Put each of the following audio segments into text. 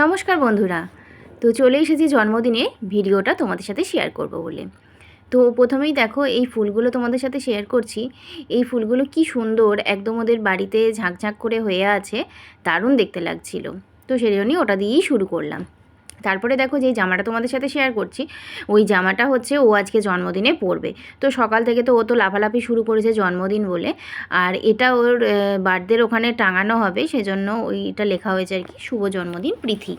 নমস্কার বন্ধুরা। তো চলে এসেছি জন্মদিনে, ভিডিওটা তোমাদের সাথে শেয়ার করব বলে। তো প্রথমেই দেখো, এই ফুলগুলো তোমাদের সাথে শেয়ার করছি। এই ফুলগুলো কি সুন্দর, একদম ওদের বাড়িতে ঝাঁকঝাঁক করে হয়ে আছে, দারুণ দেখতে লাগছিল। তো সেই জন্যই ওটা দিয়েই শুরু করলাম। তারপরে দেখো যে জামাটা তোমাদের সাথে শেয়ার করছি, ওই জামাটা হচ্ছে ও আজকে জন্মদিনে পরবে। তো সকাল থেকে তো ও তো লাফালাফি শুরু করেছে জন্মদিন বলে। আর এটা ওর বার্থডের ওখানে টাঙানো হবে, সেজন্য ওইটা লেখা হয়েছে আর কি, শুভ জন্মদিন পৃথি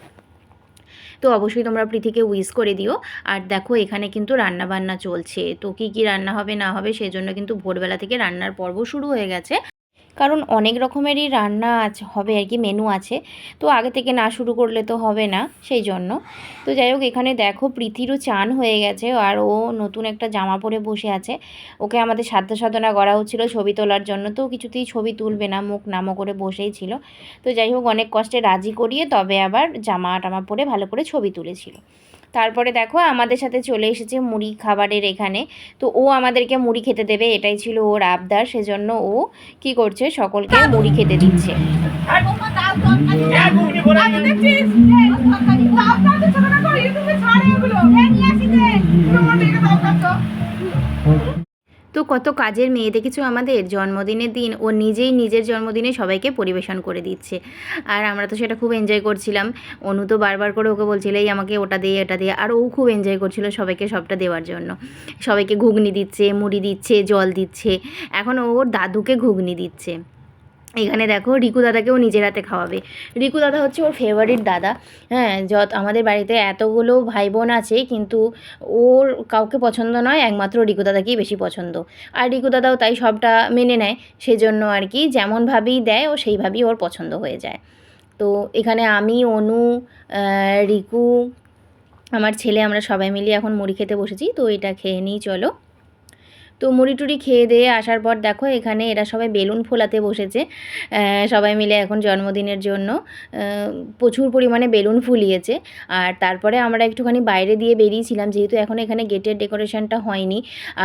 তো অবশ্যই তোমরা প্রীতিকে উইশ করে দিও। আর দেখো এখানে কিন্তু রান্না বান্না চলছে, তো কী কী রান্না হবে না হবে সেজন্য কিন্তু ভোরবেলা থেকে রান্নার পর্ব শুরু হয়ে গেছে। কারণ অনেক রকমেরই রান্না আছে, হবে আর কি মেনু আছে। তো আগে থেকে না শুরু করলে তো হবে না, সেই জন্য। তো যাই হোক, এখানে দেখো প্রীতিরও চান হয়ে গেছে, আর ও নতুন একটা জামা পরে বসে আছে। ওকে আমাদের সাধ্য সাধনা করা হচ্ছিল ছবি তোলার জন্য, তো কিছুতেই ছবি তুলবে না, মুখ নামো করে বসেই ছিল। তো যাই হোক, অনেক কষ্টে রাজি করিয়ে তবে আবার জামা টামা পরে ভালো করে ছবি তুলেছিল। তারপরে দেখো আমাদের সাথে চলে এসেছে মুড়ি খাবারের এখানে। তো ও আমাদেরকে মুড়ি খেতে দেবে, এটাই ছিল ওর আবদার। সেজন্য ও কি করছে, সকলকে মুড়ি খেতে দিচ্ছে। তো কত কাজের মেয়ে দেখেছ আমাদের? জন্মদিনের দিন ও নিজেই নিজের জন্মদিনে সবাইকে পরিবেশন করে দিচ্ছে। আর আমরা তো সেটা খুব এনজয় করছিলাম। অনু তো বারবার করে ওকে বলছিল, এই আমাকে ওটা দিয়ে এটা দিয়ে আর ও খুব এনজয় করছিল সবাইকে সবটা দেওয়ার জন্য। সবাইকে ঘুগনি দিচ্ছে, মুড়ি দিচ্ছে, জল দিচ্ছে। এখন ওর দাদুকে ঘুগনি দিচ্ছে। এখানে দেখো রিকু দাদাকেও নিজের হাতে খাওয়াবে। রিকু দাদা হচ্ছে ওর ফেভারিট দাদা। হ্যাঁ যত আমাদের বাড়িতে এতগুলো ভাই বোন আছে, কিন্তু ওর কাউকে পছন্দ নয়, একমাত্র রিকু দাদাকেই বেশি পছন্দ। আর রিকু দাদাও তাই সবটা মেনে নেয়, সেজন্য আর কি যেমনভাবেই দেয়, ও সেইভাবেই ওর পছন্দ হয়ে যায়। তো এখানে আমি, অনু রিকু, আমার ছেলে, আমরা সবাই মিলিয়ে এখন মুড়ি খেতে বসেছি, তো এটা খেয়ে নিই, চলো। তো মুড়ি টুড়ি খেয়ে দিয়ে আসার পর দেখো এখানে এরা সবাই বেলুন ফোলাতে বসেছে। সবাই মিলে এখন জন্মদিনের জন্য প্রচুর পরিমাণে বেলুন ফুলিয়েছে। আর তারপরে আমরা একটুখানি বাইরে দিয়ে বেরিয়েছিলাম, যেহেতু এখন এখানে গেটের ডেকোরেশনটা হয়নি।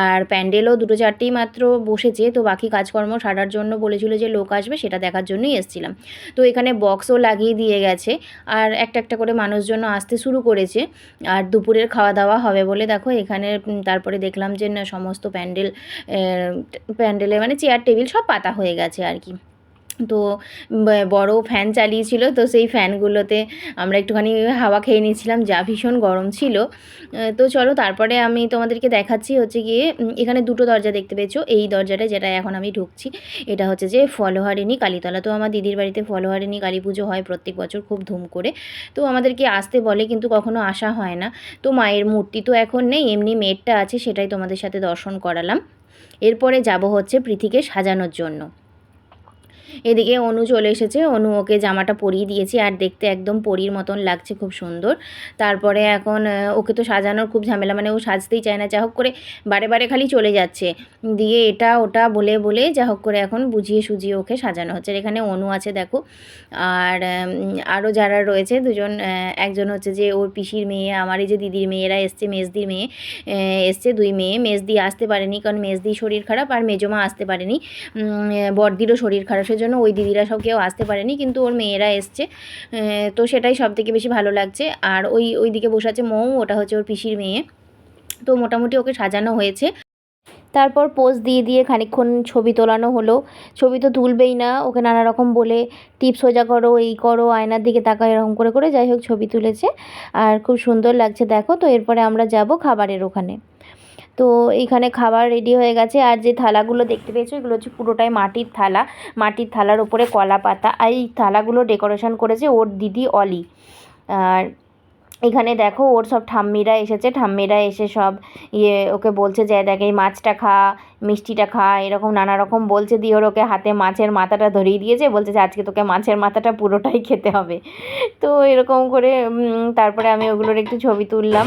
আর প্যান্ডেলও দুটো চারটেই মাত্র বসেছে, তো বাকি কাজকর্ম সারার জন্য বলেছিল যে লোক আসবে, সেটা দেখার জন্যই এসেছিলাম। তো এখানে বক্সও লাগিয়ে দিয়ে গেছে, আর একটা একটা করে মানুষজন আসতে শুরু করেছে। আর দুপুরের খাওয়া দাওয়া হবে বলে দেখো এখানে তারপরে দেখলাম যে না, সমস্ত প্যান্ডেল প্যান্ডেল প্যান্ডেলে মানে চেয়ার টেবিল সব পাতা হয়ে গেছে আর কি। তো বড় ফ্যান চালিয়েছিল। তো সেই ফ্যানগুলোতে আমরা একটুখানি হাওয়া খেয়ে নিয়েছিলাম। যা ভীষণ গরম ছিল। তো চলো তারপরে আমি তোমাদেরকে দেখাচ্ছি হচ্ছে গিয়ে এখানে দুটো দরজা দেখতে পেয়েছ। এই দরজাটা যেটা এখন আমি ঢুকছি, এটা হচ্ছে যে ফলোহারিণী কালীতলা। তো আমার দিদির বাড়িতে ফলোহারিণী কালী পুজো হয় প্রত্যেক বছর খুব ধুম করে। তো আমাদেরকে আসতে বলে কিন্তু কখনো আসা হয় না। তো মায়ের মূর্তি তো এখন নেই, এমনি মেটটা আছে, সেটাই তোমাদের সাথে দর্শন করালাম। এরপরে যাব হচ্ছে পৃথিকে সাজানোর জন্য। এদিকে অনু চলে এসেছে। অনু ওকে জামাটা পরিয়ে দিয়েছি আর দেখতে একদম পরির মতন লাগছে খুব সুন্দর। তারপরে এখন ওকে তো সাজানোর খুব ঝামেলা মানে ও সাজতেই চায় না। যা হোক করে বারে বারে খালি চলে যাচ্ছে। দিয়ে এটা ওটা বলে বলে যা হোক করে এখন বুঝিয়ে সুজিয়ে ওকে সাজানো হচ্ছে। এখানে অনু আছে, দেখো। আর আরও যারা রয়েছে দুজন একজন হচ্ছে যে ওর পিসির মেয়ে, আমার এই যে দিদির মেয়েরা এসছে, মেজদির মেয়ে এসছে দুই মেয়ে। মেজদি আসতে পারেনি কারণ মেজদি শরীর খারাপ আর মেজমা আসতে পারেনি। বড়দিরও শরীর খারাপ। জন্য ওই দিদিরা সব কেউ আসতে পারেনি, কিন্তু ওর মেয়েরা এসছে। তো সেটাই সব থেকে বেশি ভালো লাগছে। আর ওই ওই দিকে বসে আছে মৌ, ওটা হচ্ছে ওর পিসির মেয়ে। তো মোটামুটি ওকে সাজানো হয়েছে। তারপর পোজ দিয়ে দিয়ে খানিক্ষণ ছবি তোলানো হলো। ছবি তো তুলবেই না, ওকে নানা রকম বলে টিপ সোজা করো, এই করো, আয়নার দিকে তাকা এরকম করে করে যাই হোক ছবি তুলেছে। আর খুব সুন্দর লাগছে, দেখো। তো এরপরে আমরা যাব খাবারের ওখানে। তো এইখানে খাবার রেডি হয়ে গেছে। আর যে থালাগুলো দেখতে পেয়েছ, এগুলো হচ্ছে পুরোটাই মাটির থালা। মাটির থালার উপরে কলা পাতা। আর এই থালাগুলো ডেকোরেশন করেছে ওর দিদি অলি। আর এখানে দেখো, ওর সব ঠাম্মিরা এসেছে। ঠাম্মিরা এসে সব ইয়ে ওকে বলছে যে দেখ, এই মাছটা খা, মিষ্টিটা খা। এরকম নানা রকম বলছে। দিয়ে ওর ওকে হাতে মাছের মাথাটা ধরিয়ে দিয়েছে। বলছে যে, আজকে তোকে মাছের মাথাটা পুরোটাই খেতে হবে। তো এরকম করে তারপরে আমি ওগুলোর একটু ছবি তুললাম।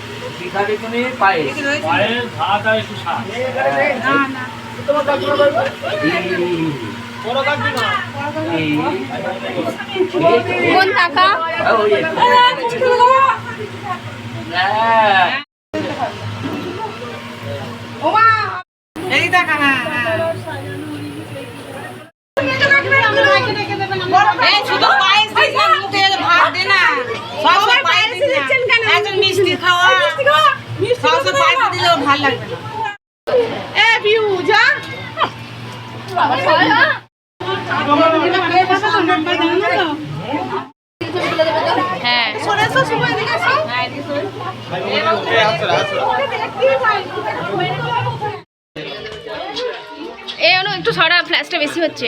করে, এরকম করে রাখো এই তো। পিঠাটা তুমি পায়ে পায়ের ভাত আর একটু শাক। কোন টাকা এই দেখা হ্যাঁ হ্যাঁ এই শুধু পায়েস দিস না মুখে ভাত দে না সব সব পায়েস দিচ্ছেন কেন একজন মিষ্টি খাওয়া সব সব পায়েস দিলেও ভালো লাগবে না। এ পিউ যা। হ্যাঁ। এ অনু একটু সরা ফ্ল্যাশটা বেশি হচ্ছে।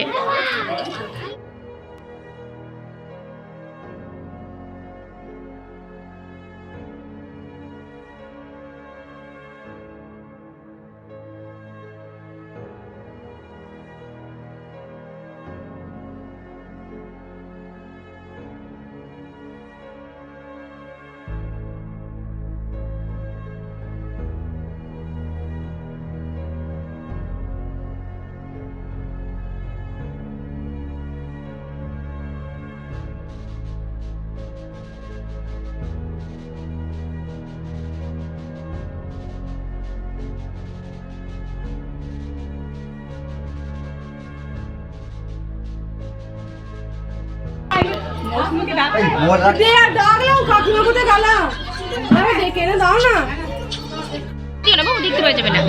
দেখতে পাওয়া যাবে না।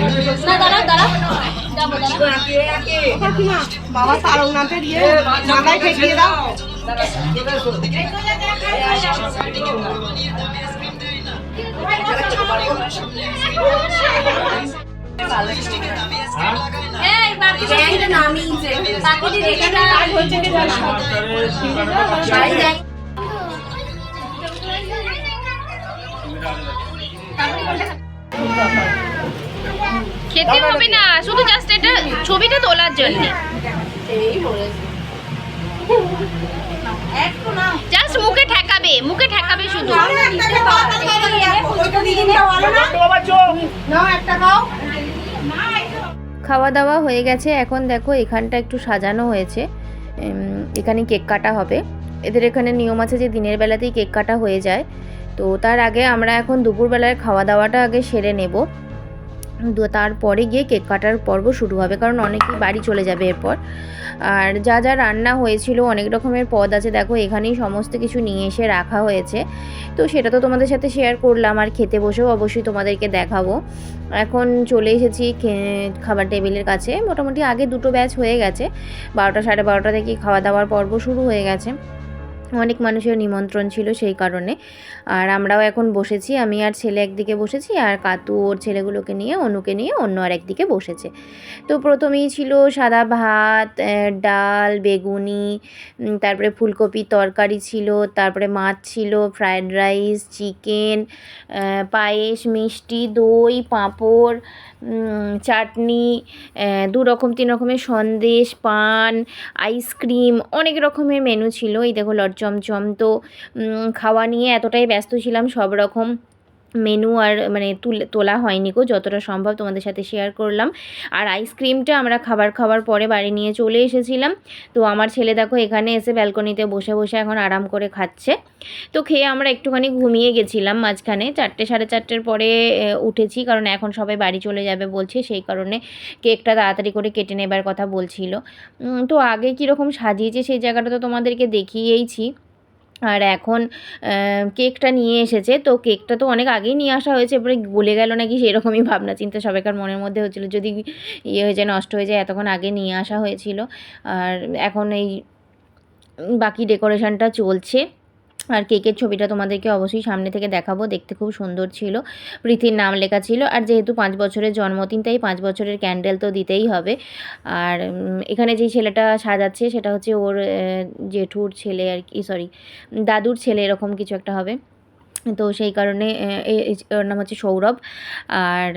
বাবা তারকনাথের ইয়ে মাথায় ঠেকিয়ে দাও। খেতে হবে না শুধু জাস্ট এটা ছবিটা তোলার জন্য। জাস্ট মুখে ঠেকাবে মুখে ঠেকাবে শুধু। খাওয়া দাওয়া হয়ে গেছে এখন দেখো এখানটা একটু সাজানো হয়েছে। এখানে কেক কাটা হবে। এদের এখানে নিয়ম আছে যে দিনের বেলাতেই কেক কাটা হয়ে যায়। তো তার আগে আমরা এখন দুপুরবেলার খাওয়া দাওয়াটা আগে সেরে নেব। তারপরে গিয়ে কেক কাটার পর্ব শুরু হবে, কারণ অনেকেই বাড়ি চলে যাবে এরপর। আর যা যা রান্না হয়েছিল, অনেক রকমের পদ আছে, দেখো এখানেই সমস্ত কিছু নিয়ে এসে রাখা হয়েছে। তো সেটা তো তোমাদের সাথে শেয়ার করলাম, আর খেতে বসেও অবশ্যই তোমাদেরকে দেখাবো। এখন চলে এসেছি খাবার টেবিলের কাছে। মোটামুটি আগে দুটো ব্যাচ হয়ে গেছে, বারোটা সাড়ে বারোটা থেকে খাওয়া দাওয়ার পর্ব শুরু হয়ে গেছে। অনেক মানুষের নিমন্ত্রণ ছিল সেই কারণে। আর আমরাও এখন বসেছি। আমি আর ছেলে একদিকে বসেছি আর কাতু ওর ছেলেগুলোকে নিয়ে, অনুকে নিয়ে অন্য আর একদিকে বসেছে। তো প্রথমেই ছিল সাদা ভাত ডাল, বেগুনি তারপরে ফুলকপির তরকারি ছিল, তারপরে মাছ ছিল, ফ্রায়েড রাইস, চিকেন পায়েস, মিষ্টি, দই, পাঁপড় চাটনি দু রকম, তিন রকমের সন্দেশ, পান আইসক্রিম অনেক রকমের মেনু ছিল। এই দেখো, লট চমচম তো খাওয়া নিয়ে এতটাই ব্যস্ত ছিলাম, সব রকম মেনু আর মানে তুলে হয়নি গো, যতটা সম্ভব তোমাদের সাথে শেয়ার করলাম। আর আইসক্রিমটা আমরা খাবার খাওয়ার পরে বাড়ি নিয়ে চলে এসেছিলাম। তো আমার ছেলে দেখো এখানে এসে ব্যালকনিতে বসে বসে এখন আরাম করে খাচ্ছে। তো খেয়ে আমরা একটুখানি ঘুমিয়ে গেছিলাম মাঝখানে, চারটে, সাড়ে চারটের পরে উঠেছি। কারণ এখন সবাই বাড়ি চলে যাবে বলছে, সেই কারণে কেকটা তাড়াতাড়ি করে কেটে নেবার কথা বলছিল। তো আগে কীরকম সাজিয়েছে সেই জায়গাটা তো তোমাদেরকে দেখিয়েইছি। আর এখন কেকটা নিয়ে এসেছে। তো কেকটা তো অনেক আগেই নিয়ে আসা হয়েছে, এবারে গলে গেল নাকি সেরকমই ভাবনা, চিন্তা সবাইকার মনের মধ্যে হচ্ছিল। যদি ইয়ে হয়ে যায়, নষ্ট হয়ে যায়, এতক্ষণ আগে নিয়ে আসা হয়েছিল। আর এখন এই বাকি ডেকোরেশনটা চলছে। আর কেকের ছবিটা তোমাদেরকে অবশ্যই সামনে থেকে দেখাবো, দেখতে খুব সুন্দর ছিল। প্রীতির নাম লেখা ছিল, আর যেহেতু পাঁচ বছরের জন্মদিন, তাই পাঁচ বছরের ক্যান্ডেল তো দিতেই হবে। আর এখানে যেই ছেলেটা সাজাচ্ছে, সেটা হচ্ছে ওর জেঠুর ছেলে আর কি সরি দাদুর ছেলে, এরকম কিছু একটা হবে। তো সেই কারণে ওর নাম হচ্ছে সৌরভ। আর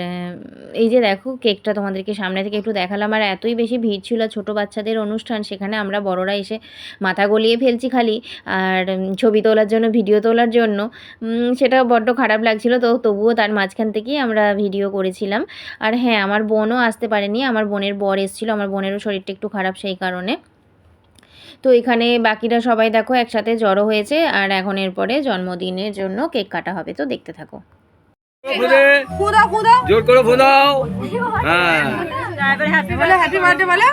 এই যে দেখো কেকটা তোমাদেরকে সামনে থেকে একটু দেখালাম, আর এতই বেশি ভিড় ছিল ছোটো বাচ্চাদের অনুষ্ঠান, সেখানে আমরা বড়রা এসে মাথা গলিয়ে ফেলছি খালি। আর ছবি তোলার জন্য, ভিডিও তোলার জন্য সেটা বড্ড খারাপ লাগছিল। তো তবুও তার মাঝখান থেকেই আমরা ভিডিও করেছিলাম। আর হ্যাঁ আমার বোনও আসতে পারেনি, আমার বোনের বর এসেছিল, আমার বোনেরও শরীরটা একটু খারাপ সেই কারণে। তো এখানে বাকিরা সবাই দেখো একসাথে জড়ো হয়েছে আর এখন এরপরে জন্মদিনের জন্য কেক কাটা হবে তো দেখতে থাকো ফুদে জোর করে ফোদাও হ্যাঁ বলো হ্যাপি বার্থডে বলো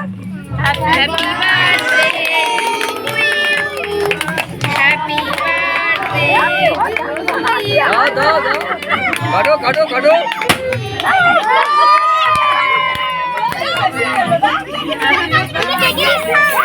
দাও দাও দাও কাটো কাটো কাটো ব্যাস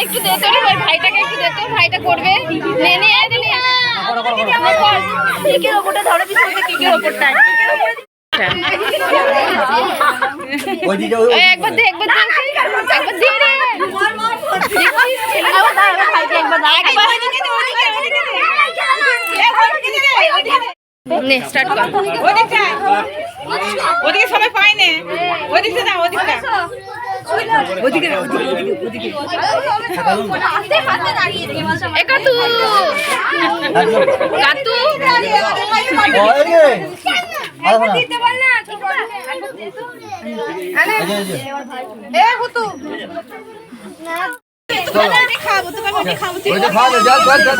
একটু দে তো ওই ভাইটাকে একটু দে তো ভাইটা করবে নে নে নে, নে। কেকের ওপরটা ধরে দিস কেকের ওপরটা ওইদিকে ওই একবার দে একবার দে একবার দে রে নে স্টার্ট কর ওদিকটা ওদিকে সবাই পায় না দাও এ কাতু কাতু। এ হুতু। খাব তো খাব যাও যাও।